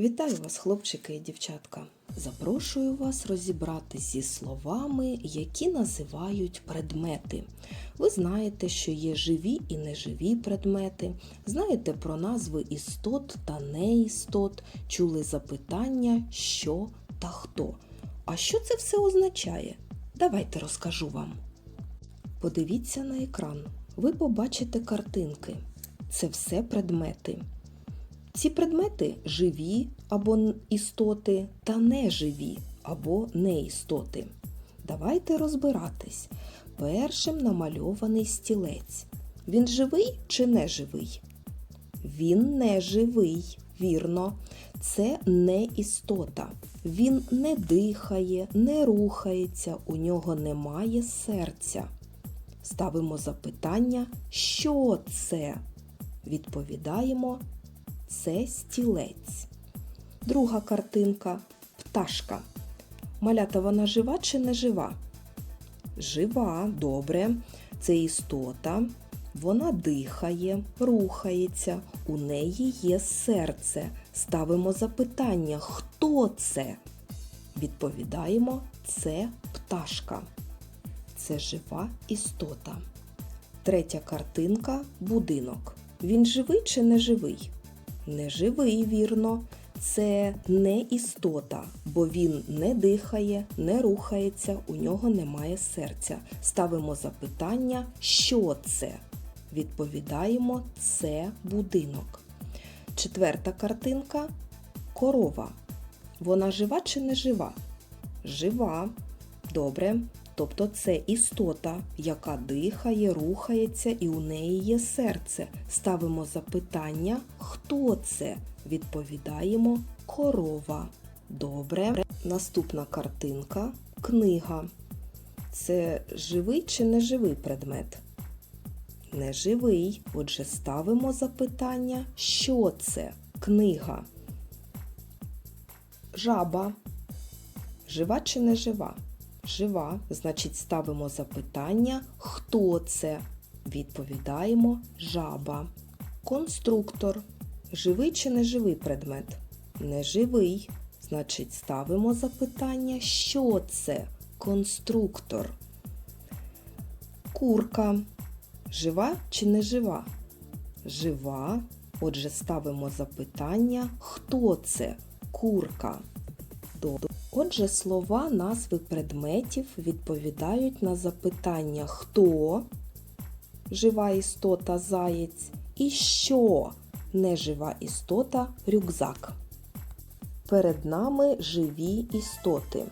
Вітаю вас, хлопчики і дівчатка! Запрошую вас розібратись зі словами, які називають предмети. Ви знаєте, що є живі і неживі предмети, знаєте про назви істот та неістот, чули запитання, що та хто. А що це все означає? Давайте розкажу вам. Подивіться на екран. Ви побачите картинки. Це все предмети. Ці предмети живі або істоти та неживі або неістоти. Давайте розбиратись. Першим намальований стілець. Він живий чи неживий? Він не живий, вірно. Це не істота. Він не дихає, не рухається, у нього немає серця. Ставимо запитання, що це? Відповідаємо це стілець. Друга картинка пташка. Малята вона жива чи не жива? Жива, добре. Це істота. Вона дихає, рухається, у неї є серце. Ставимо запитання, хто це? Відповідаємо, це пташка. Це жива істота. Третя картинка будинок. Він живий чи не живий? Не живий, вірно. Це не істота, бо він не дихає, не рухається, у нього немає серця. Ставимо запитання, що це? Відповідаємо, це будинок. Четверта картинка корова. Вона жива чи не жива? Жива. Добре. Тобто це істота, яка дихає, рухається і у неї є серце. Ставимо запитання, хто це? Відповідаємо корова. Добре. Наступна картинка книга. Це живий чи неживий предмет? Неживий. Отже, ставимо запитання, що це? Книга. Жаба. Жива чи не жива? Значить, ставимо запитання, хто це? Відповідаємо жаба. Конструктор. Живий чи неживий предмет? Неживий. Значить, ставимо запитання, що це? Конструктор. Курка. Жива чи не жива? Жива. Отже, ставимо запитання, хто це? Курка. Отже, слова, назви предметів відповідають на запитання хто жива істота заєць і що нежива істота рюкзак. Перед нами живі істоти.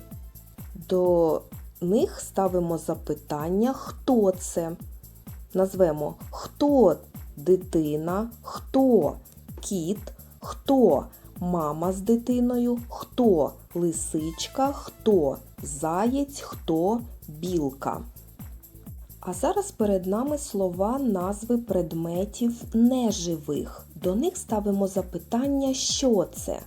До них ставимо запитання хто це. Назвемо хто дитина, хто кіт, хто мама з дитиною, хто лисичка, хто заєць, хто білка. А зараз перед нами слова назви предметів неживих. До них ставимо запитання, що це?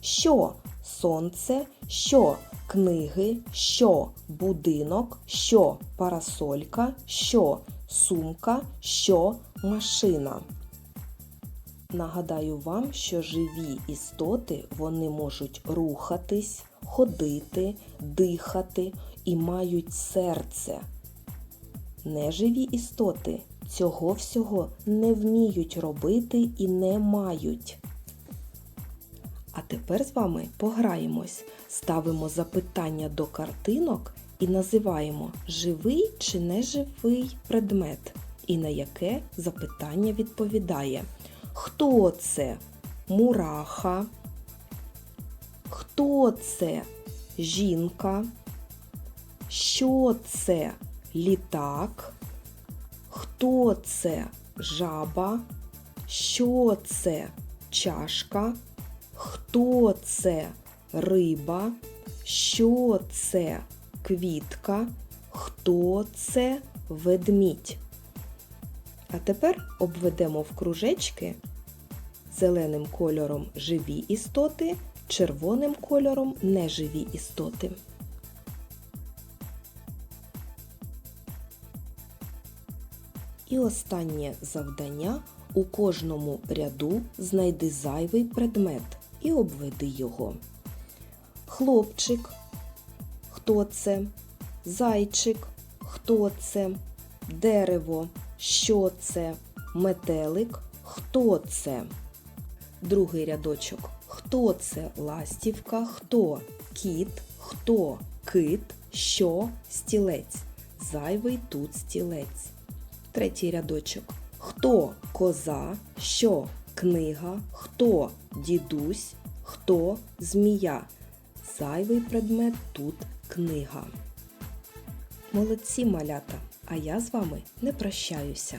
Що сонце, що книги, що будинок, що парасолька, що сумка, що машина. Нагадаю вам, що живі істоти вони можуть рухатись, ходити, дихати і мають серце. Неживі істоти цього всього не вміють робити і не мають. А тепер з вами пограємось, ставимо запитання до картинок і називаємо живий чи неживий предмет, і на яке запитання відповідає. Хто це? Мураха? Хто це? Жінка? Що це? Літак? Хто це? Жаба? Що це? Чашка? Хто це? Риба? Що це? Квітка? Хто це? Ведмідь? А тепер обведемо в кружечки зеленим кольором живі істоти, червоним кольором неживі істоти. І останнє завдання у кожному ряду знайди зайвий предмет і обведи його. Хлопчик. Хто це? Зайчик. Хто це? Дерево. Що це? Метелик. Хто це? Другий рядочок. Хто це? Ластівка. Хто? Кіт. Хто? Кит. Що? Стілець. Зайвий тут стілець. Третій рядочок. Хто коза? Що? Книга. Хто дідусь? Хто змія? Зайвий предмет тут книга. Молодці малята, а я з вами не прощаюся.